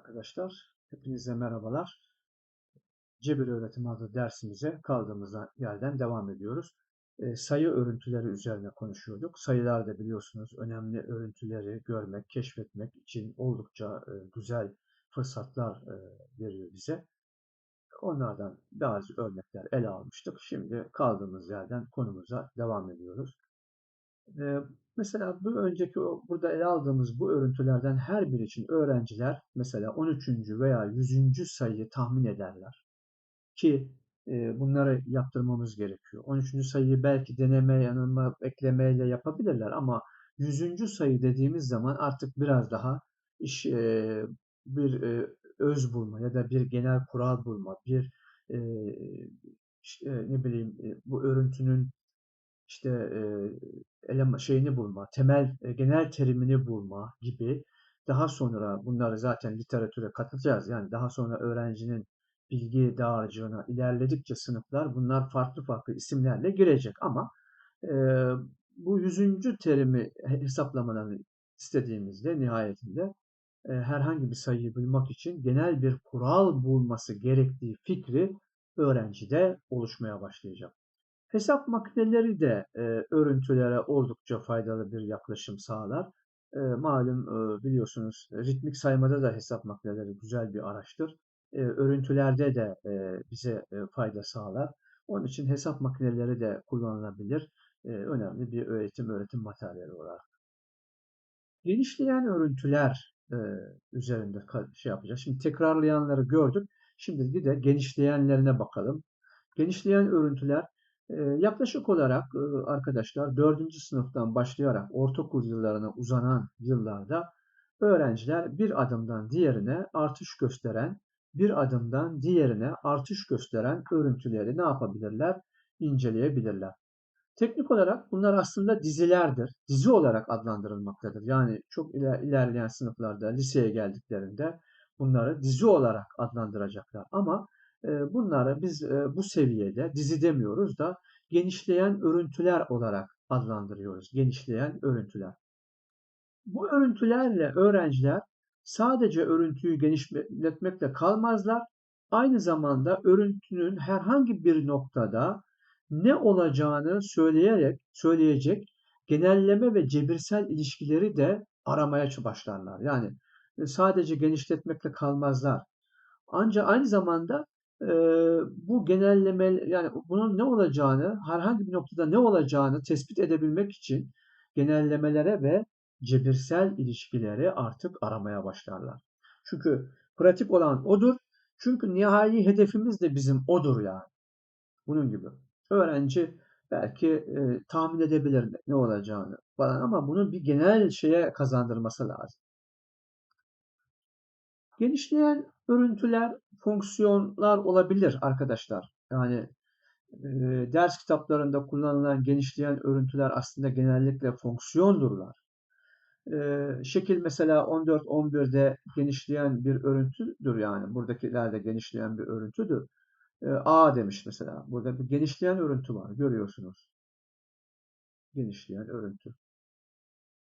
arkadaşlar. Hepinize merhabalar. Cebir öğretim adlı dersimize kaldığımız yerden devam ediyoruz. E, sayı örüntüleri üzerine konuşuyorduk. Sayılar da biliyorsunuz önemli örüntüleri görmek, keşfetmek için oldukça e, güzel fırsatlar e, veriyor bize. Onlardan bazı örnekler ele almıştık. Şimdi kaldığımız yerden konumuza devam ediyoruz. Mesela bu önceki burada ele aldığımız bu örüntülerden her biri için öğrenciler mesela 13. veya 100. sayıyı tahmin ederler. Ki e, bunları yaptırmamız gerekiyor. 13. sayıyı belki deneme, yanılma, eklemeyle yapabilirler ama 100. sayı dediğimiz zaman artık biraz daha iş e, bir e, öz bulma ya da bir genel kural bulma, bir e, işte, ne bileyim e, bu örüntünün işte e, elema şeyini bulma, temel e, genel terimini bulma gibi daha sonra bunları zaten literatüre katacağız. Yani daha sonra öğrencinin bilgi dağarcığına ilerledikçe sınıflar bunlar farklı farklı isimlerle girecek ama e, bu yüzüncü terimi hesaplamalarını istediğimizde nihayetinde e, herhangi bir sayıyı bulmak için genel bir kural bulması gerektiği fikri öğrencide oluşmaya başlayacak. Hesap makineleri de e, örüntülere oldukça faydalı bir yaklaşım sağlar. E, malum e, biliyorsunuz ritmik saymada da hesap makineleri güzel bir araçtır. E, örüntülerde de e, bize e, fayda sağlar. Onun için hesap makineleri de kullanılabilir. E, önemli bir öğretim öğretim materyali olarak. Genişleyen örüntüler e, üzerinde şey yapacağız. Şimdi tekrarlayanları gördük. Şimdi bir de genişleyenlerine bakalım. Genişleyen örüntüler Yaklaşık olarak arkadaşlar 4. sınıftan başlayarak ortaokul yıllarına uzanan yıllarda öğrenciler bir adımdan diğerine artış gösteren, bir adımdan diğerine artış gösteren örüntüleri ne yapabilirler? İnceleyebilirler. Teknik olarak bunlar aslında dizilerdir. Dizi olarak adlandırılmaktadır. Yani çok iler, ilerleyen sınıflarda liseye geldiklerinde bunları dizi olarak adlandıracaklar. Ama Bunları biz bu seviyede dizi demiyoruz da genişleyen örüntüler olarak adlandırıyoruz. Genişleyen örüntüler. Bu örüntülerle öğrenciler sadece örüntüyü genişletmekle kalmazlar. Aynı zamanda örüntünün herhangi bir noktada ne olacağını söyleyerek söyleyecek genelleme ve cebirsel ilişkileri de aramaya başlarlar. Yani sadece genişletmekle kalmazlar. Ancak aynı zamanda bu genelleme yani bunun ne olacağını herhangi bir noktada ne olacağını tespit edebilmek için genellemelere ve cebirsel ilişkileri artık aramaya başlarlar. Çünkü pratik olan odur. Çünkü nihai hedefimiz de bizim odur yani. Bunun gibi. Öğrenci belki e, tahmin edebilir ne olacağını falan ama bunun bir genel şeye kazandırması lazım. Genişleyen örüntüler fonksiyonlar olabilir arkadaşlar. Yani e, ders kitaplarında kullanılan genişleyen örüntüler aslında genellikle fonksiyondurlar. E, şekil mesela 14-11'de genişleyen bir örüntüdür yani. Buradakilerde genişleyen bir örüntüdür. E, A demiş mesela. Burada bir genişleyen örüntü var. Görüyorsunuz. Genişleyen örüntü.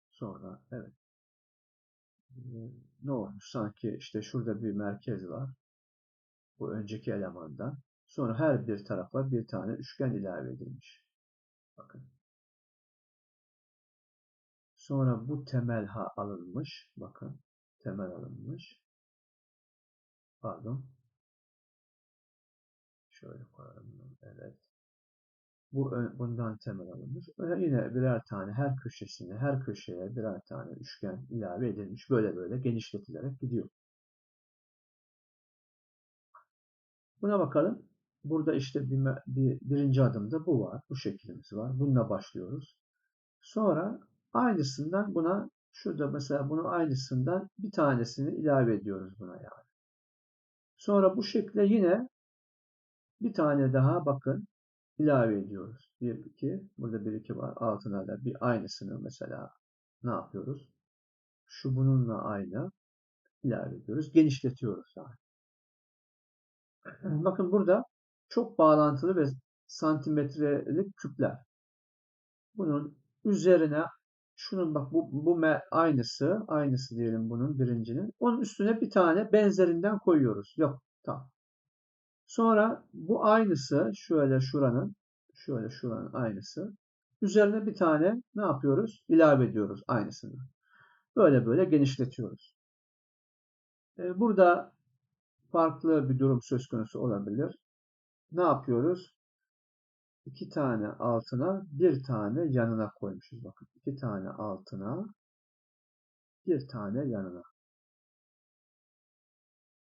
Sonra evet. Ne olmuş? Sanki işte şurada bir merkez var bu önceki elemandan. Sonra her bir tarafa bir tane üçgen ilave edilmiş. Bakın. Sonra bu temel ha alınmış. Bakın. Temel alınmış. Pardon. Şöyle koyalım. Evet. Bu bundan temel alınmış. Yine birer tane her köşesine, her köşeye birer tane üçgen ilave edilmiş. Böyle böyle genişletilerek gidiyor. Buna bakalım. Burada işte bir, bir, birinci adımda bu var. Bu şeklimiz var. Bununla başlıyoruz. Sonra aynısından buna şurada mesela bunun aynısından bir tanesini ilave ediyoruz buna yani. Sonra bu şekle yine bir tane daha bakın ilave ediyoruz. 1, 2. Burada 1, 2 var. Altına da bir aynısını mesela ne yapıyoruz? Şu bununla aynı ilave ediyoruz. Genişletiyoruz yani. Bakın burada çok bağlantılı ve santimetrelik küpler. Bunun üzerine şunun bak bu, bu aynısı, aynısı diyelim bunun birincinin. Onun üstüne bir tane benzerinden koyuyoruz. Yok, tamam. Sonra bu aynısı şöyle şuranın, şöyle şuranın aynısı. Üzerine bir tane ne yapıyoruz? İlave ediyoruz aynısını. Böyle böyle genişletiyoruz. Ee, burada farklı bir durum söz konusu olabilir. Ne yapıyoruz? İki tane altına, bir tane yanına koymuşuz. Bakın iki tane altına, bir tane yanına.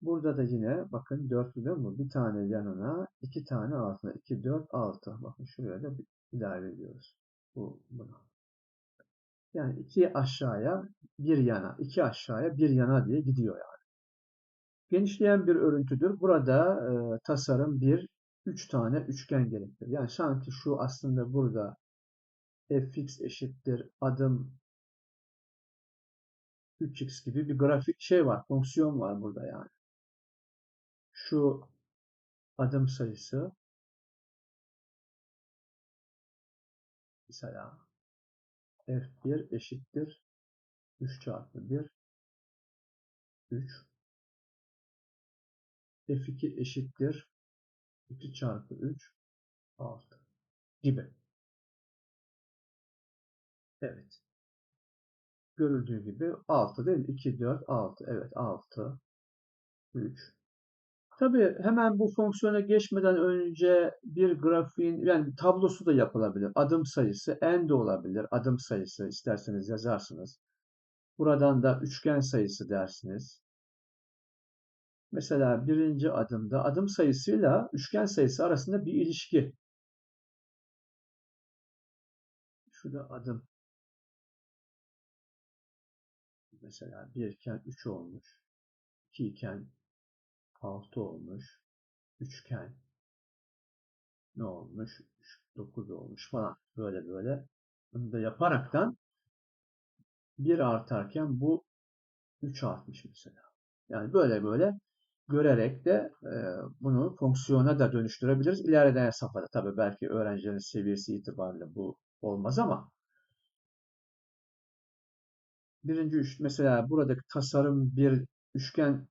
Burada da yine bakın dörtlü değil mi? Bir tane yanına, iki tane altına. 2, 4, 6. Bakın şuraya da bir ilave ediyoruz. Bu, bunu. Yani iki aşağıya, bir yana, iki aşağıya, bir yana diye gidiyor yani. Genişleyen bir örüntüdür. Burada e, tasarım bir, üç tane üçgen gerektirir. Yani sanki şu aslında burada fx eşittir adım 3x gibi bir grafik şey var, fonksiyon var burada yani. Şu adım sayısı mesela f1 eşittir 3 çarpı 1 3 f2 eşittir 2 çarpı 3 6 gibi. Evet. Görüldüğü gibi 6 değil mi? 2, 4, 6. Evet 6, 3. Tabii hemen bu fonksiyona geçmeden önce bir grafiğin yani tablosu da yapılabilir. Adım sayısı n de olabilir. Adım sayısı isterseniz yazarsınız. Buradan da üçgen sayısı dersiniz. Mesela birinci adımda adım sayısıyla üçgen sayısı arasında bir ilişki. Şurada adım. Mesela 1 iken 3 olmuş. 2 iken 6 olmuş. Üçgen ne olmuş? 9 olmuş falan. Böyle böyle. Bunu da yaparaktan 1 artarken bu 3 artmış mesela. Yani böyle böyle görerek de e, bunu fonksiyona da dönüştürebiliriz. İlerleyen safhada tabii belki öğrencilerin seviyesi itibariyle bu olmaz ama birinci üç mesela buradaki tasarım bir üçgen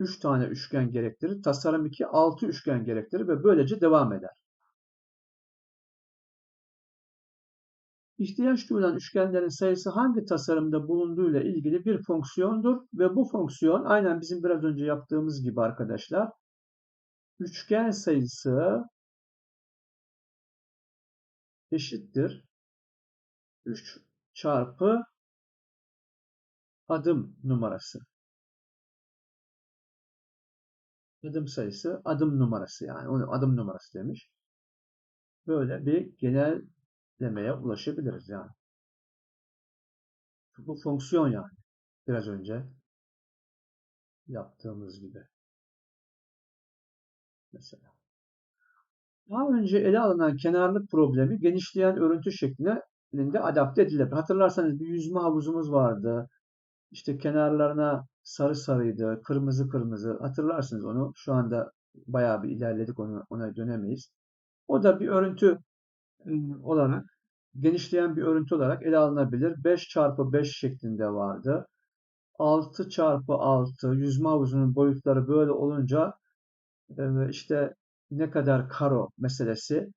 3 tane üçgen gerektirir. Tasarım 2 6 üçgen gerektirir ve böylece devam eder. İhtiyaç duyulan üçgenlerin sayısı hangi tasarımda bulunduğuyla ilgili bir fonksiyondur ve bu fonksiyon aynen bizim biraz önce yaptığımız gibi arkadaşlar üçgen sayısı eşittir 3 çarpı adım numarası. Adım sayısı adım numarası yani. Onu adım numarası demiş. Böyle bir genellemeye ulaşabiliriz yani. Bu fonksiyon yani. Biraz önce yaptığımız gibi. Mesela. Daha önce ele alınan kenarlık problemi genişleyen örüntü şeklinde adapte edilebilir. Hatırlarsanız bir yüzme havuzumuz vardı. İşte kenarlarına sarı sarıydı, kırmızı kırmızı. Hatırlarsınız onu. Şu anda bayağı bir ilerledik onu, ona dönemeyiz. O da bir örüntü ıı, olarak genişleyen bir örüntü olarak ele alınabilir. 5 çarpı 5 şeklinde vardı. 6 çarpı 6 yüzme havuzunun boyutları böyle olunca işte ne kadar karo meselesi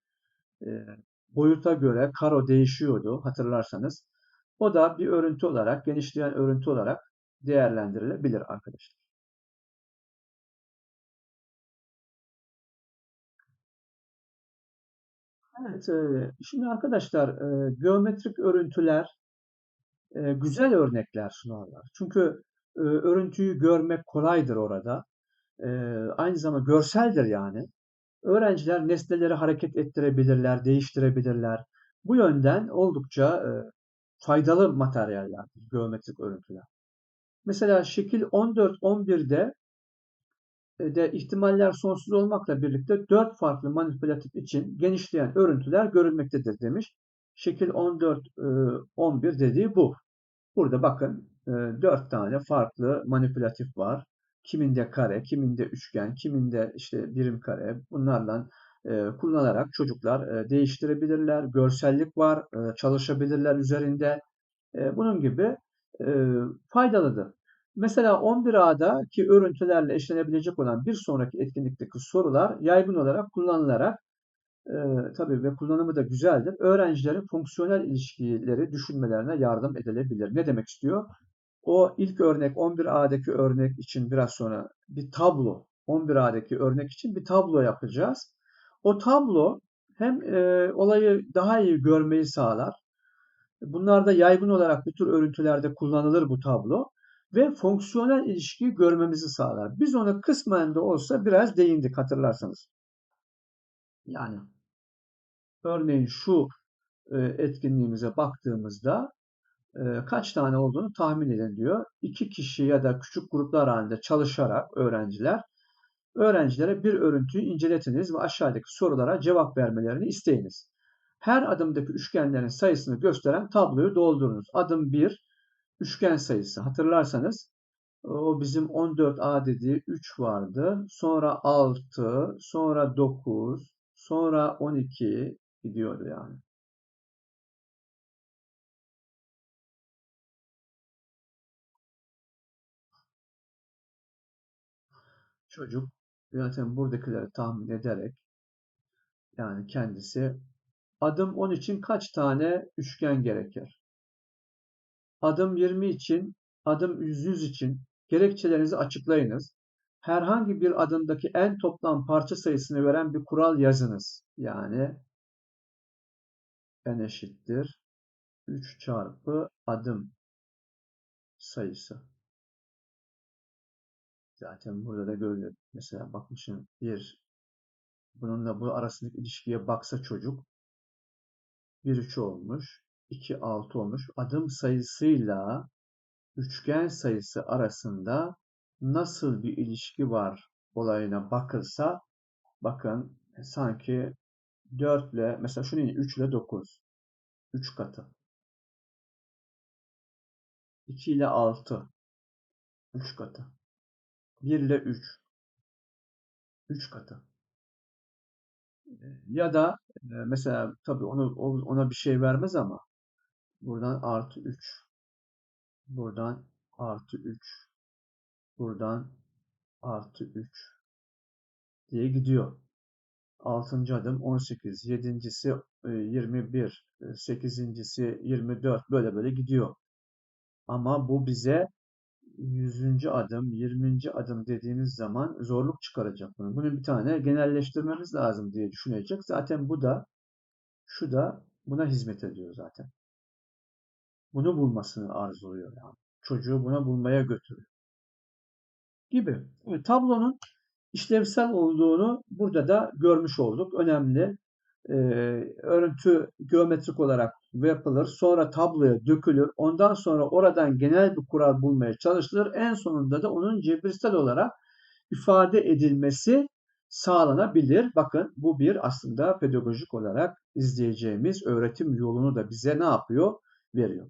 boyuta göre karo değişiyordu hatırlarsanız. O da bir örüntü olarak, genişleyen örüntü olarak değerlendirilebilir arkadaşlar. Evet, şimdi arkadaşlar geometrik örüntüler güzel örnekler sunarlar. Çünkü örüntüyü görmek kolaydır orada. Aynı zamanda görseldir yani. Öğrenciler nesneleri hareket ettirebilirler, değiştirebilirler. Bu yönden oldukça faydalı materyallerdir geometrik örüntüler. Mesela şekil 14-11'de e, de ihtimaller sonsuz olmakla birlikte 4 farklı manipülatif için genişleyen örüntüler görülmektedir demiş. Şekil 14-11 e, dediği bu. Burada bakın 4 e, tane farklı manipülatif var. Kiminde kare, kiminde üçgen, kiminde işte birim kare. Bunlarla kullanarak çocuklar değiştirebilirler. Görsellik var, çalışabilirler üzerinde. e, bunun gibi e, faydalıdır. Mesela 11A'daki örüntülerle eşlenebilecek olan bir sonraki etkinlikteki sorular yaygın olarak kullanılarak e, tabii ve kullanımı da güzeldir. Öğrencilerin fonksiyonel ilişkileri düşünmelerine yardım edilebilir. Ne demek istiyor? O ilk örnek 11A'daki örnek için biraz sonra bir tablo 11A'daki örnek için bir tablo yapacağız. O tablo hem e, olayı daha iyi görmeyi sağlar. Bunlarda yaygın olarak bu tür örüntülerde kullanılır bu tablo ve fonksiyonel ilişkiyi görmemizi sağlar. Biz ona kısmen de olsa biraz değindik hatırlarsanız. Yani örneğin şu e, etkinliğimize baktığımızda e, kaç tane olduğunu tahmin edin diyor. İki kişi ya da küçük gruplar halinde çalışarak öğrenciler öğrencilere bir örüntüyü inceletiniz ve aşağıdaki sorulara cevap vermelerini isteyiniz. Her adımdaki üçgenlerin sayısını gösteren tabloyu doldurunuz. Adım 1 üçgen sayısı. Hatırlarsanız o bizim 14A dediği 3 vardı. Sonra 6, sonra 9, sonra 12 gidiyordu yani. Çocuk zaten buradakileri tahmin ederek yani kendisi adım 10 için kaç tane üçgen gerekir? Adım 20 için, adım 100 için gerekçelerinizi açıklayınız. Herhangi bir adımdaki en toplam parça sayısını veren bir kural yazınız. Yani n eşittir 3 çarpı adım sayısı. Zaten burada da görülüyor. Mesela bakmışım bir bununla bu arasındaki ilişkiye baksa çocuk 1 3 olmuş. 2 6 olmuş. Adım sayısıyla üçgen sayısı arasında nasıl bir ilişki var olayına bakılsa bakın sanki 4 ile mesela şunu 3 ile 9 3 katı. 2 ile 6 3 katı. 1 ile 3 3 katı. Ya da mesela tabii onu ona bir şey vermez ama buradan artı 3 buradan artı 3 buradan artı 3 diye gidiyor. 6. adım 18, 7.si 21, 8.si 24 böyle böyle gidiyor. Ama bu bize 100. adım, 20. adım dediğimiz zaman zorluk çıkaracak bunu. Bunu bir tane genelleştirmemiz lazım diye düşünecek. Zaten bu da şu da buna hizmet ediyor zaten. Bunu bulmasını arzuluyor yani. Çocuğu buna bulmaya götürüyor. Gibi. Evet, tablonun işlevsel olduğunu burada da görmüş olduk. Önemli. Ee, örüntü geometrik olarak yapılır. Sonra tabloya dökülür. Ondan sonra oradan genel bir kural bulmaya çalışılır. En sonunda da onun cebirsel olarak ifade edilmesi sağlanabilir. Bakın bu bir aslında pedagojik olarak izleyeceğimiz öğretim yolunu da bize ne yapıyor? Veriyor.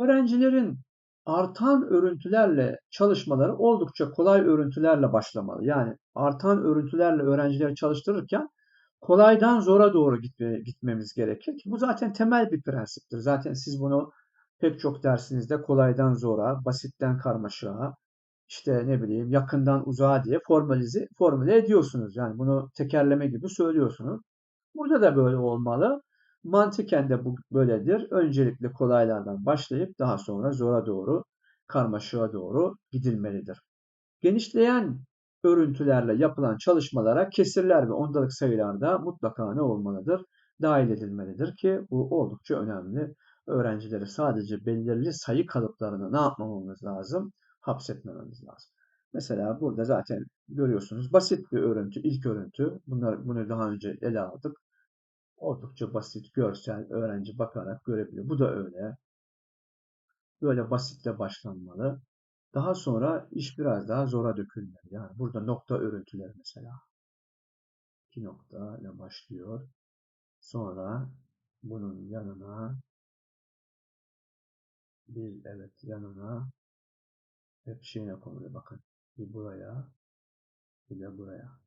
Öğrencilerin artan örüntülerle çalışmaları oldukça kolay örüntülerle başlamalı. Yani artan örüntülerle öğrencileri çalıştırırken kolaydan zora doğru gitme, gitmemiz gerekir. Bu zaten temel bir prensiptir. Zaten siz bunu pek çok dersinizde kolaydan zora, basitten karmaşığa, işte ne bileyim yakından uzağa diye formalize, formüle ediyorsunuz. Yani bunu tekerleme gibi söylüyorsunuz. Burada da böyle olmalı. Mantıken de bu böyledir. Öncelikle kolaylardan başlayıp daha sonra zora doğru, karmaşığa doğru gidilmelidir. Genişleyen örüntülerle yapılan çalışmalara kesirler ve ondalık sayılarda mutlaka ne olmalıdır? Dahil edilmelidir ki bu oldukça önemli. Öğrencileri sadece belirli sayı kalıplarını ne yapmamamız lazım? Hapsetmememiz lazım. Mesela burada zaten görüyorsunuz basit bir örüntü, ilk örüntü. Bunlar, bunu daha önce ele aldık. Oldukça basit, görsel, öğrenci bakarak görebiliyor. Bu da öyle. Böyle basitle başlanmalı. Daha sonra iş biraz daha zora dökülmeli. Yani burada nokta örüntüleri mesela. İki nokta ile başlıyor. Sonra bunun yanına bir evet yanına hep şeyine konuluyor. Bakın bir buraya bir de buraya.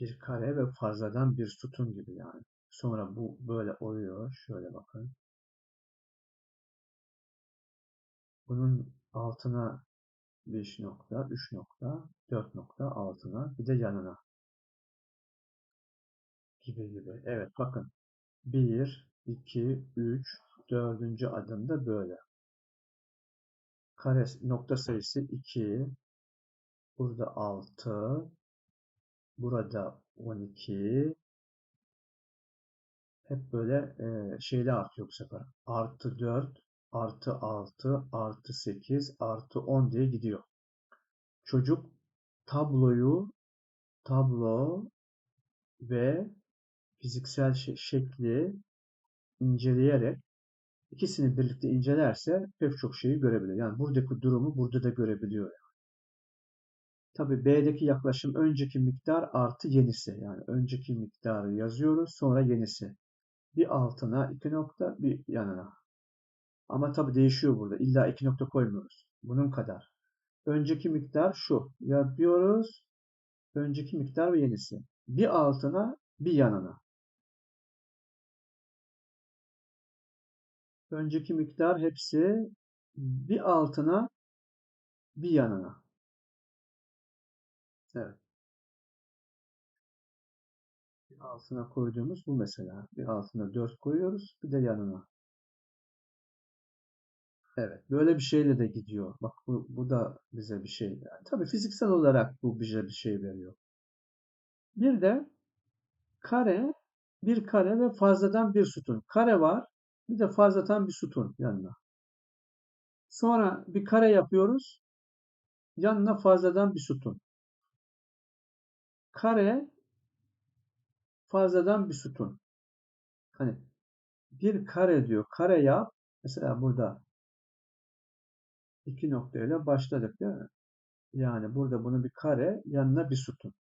Bir kare ve fazladan bir sütun gibi yani. Sonra bu böyle oluyor. Şöyle bakın. Bunun altına 5 nokta, 3 nokta, 4 nokta altına bir de yanına gibi gibi. Evet bakın 1, 2, 3, 4. adımda böyle. Kare nokta sayısı 2, burada 6, burada 12, hep böyle e, şeyle artıyor bu sefer. Artı 4, artı 6, artı 8, artı 10 diye gidiyor. Çocuk tabloyu, tablo ve fiziksel şekli inceleyerek ikisini birlikte incelerse pek çok şeyi görebilir. Yani buradaki durumu burada da görebiliyor. Tabi B'deki yaklaşım önceki miktar artı yenisi. Yani önceki miktarı yazıyoruz sonra yenisi. Bir altına iki nokta bir yanına. Ama tabi değişiyor burada. İlla iki nokta koymuyoruz. Bunun kadar. Önceki miktar şu. Yapıyoruz. Önceki miktar ve yenisi. Bir altına bir yanına. Önceki miktar hepsi bir altına bir yanına. Evet. Bir altına koyduğumuz bu mesela. Bir altına 4 koyuyoruz. Bir de yanına. Evet. Böyle bir şeyle de gidiyor. Bak bu, bu da bize bir şey. Yani, tabii fiziksel olarak bu bize bir şey veriyor. Bir de kare, bir kare ve fazladan bir sütun. Kare var. Bir de fazladan bir sütun yanına. Sonra bir kare yapıyoruz. Yanına fazladan bir sütun. Kare fazladan bir sütun. Hani bir kare diyor. Kare yap. Mesela burada iki noktayla başladık değil mi? Yani burada bunu bir kare yanına bir sütun.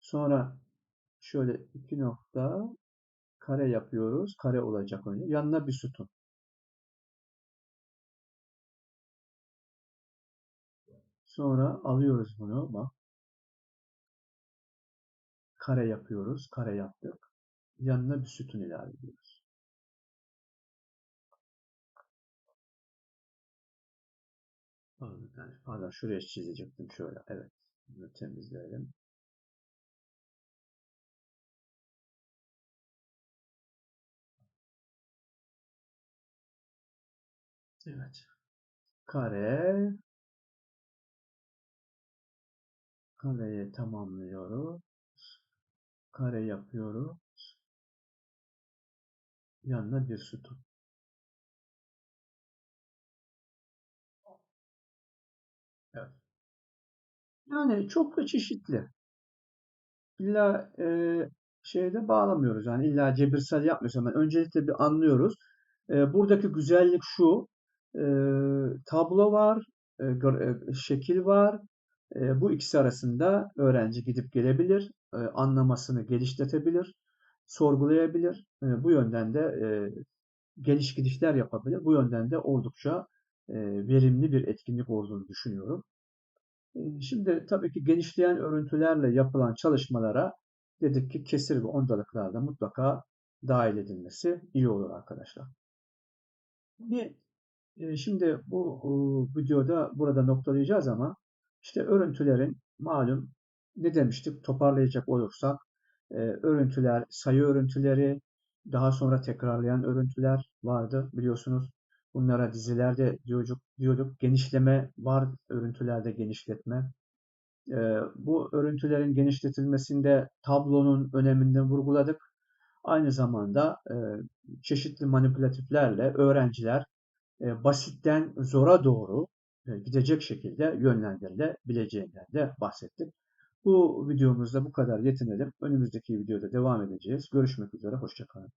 Sonra şöyle iki nokta kare yapıyoruz. Kare olacak önce. Yanına bir sütun. Sonra alıyoruz bunu. Bak. Kare yapıyoruz. Kare yaptık. Yanına bir sütun ilave ediyoruz. Pardon, pardon şuraya çizecektim şöyle. Evet. Bunu temizleyelim. Evet. Kare. Kareyi tamamlıyoruz. Kare yapıyoruz. Yanına bir sütun. Evet. Yani çok da çeşitli. İlla e, şeyde bağlamıyoruz. Yani illa cebirsel yapmıyoruz. Hemen öncelikle bir anlıyoruz. E, buradaki güzellik şu e, tablo var, e, şekil var. E, bu ikisi arasında öğrenci gidip gelebilir, e, anlamasını geliştirebilir, sorgulayabilir. E, bu yönden de e, geliş gidişler yapabilir. Bu yönden de oldukça verimli bir etkinlik olduğunu düşünüyorum. Şimdi tabii ki genişleyen örüntülerle yapılan çalışmalara dedik ki kesir ve ondalıklarda mutlaka dahil edilmesi iyi olur arkadaşlar. Şimdi bu videoda burada noktalayacağız ama işte örüntülerin malum ne demiştik toparlayacak olursak örüntüler, sayı örüntüleri, daha sonra tekrarlayan örüntüler vardı biliyorsunuz. Bunlara dizilerde diyorduk, diyorduk genişleme var örüntülerde genişletme. Bu örüntülerin genişletilmesinde tablonun öneminden vurguladık. Aynı zamanda çeşitli manipülatiflerle öğrenciler e, basitten zora doğru e, gidecek şekilde yönlendirilebileceğinden de bahsettik. Bu videomuzda bu kadar yetinelim. Önümüzdeki videoda devam edeceğiz. Görüşmek üzere. Hoşçakalın.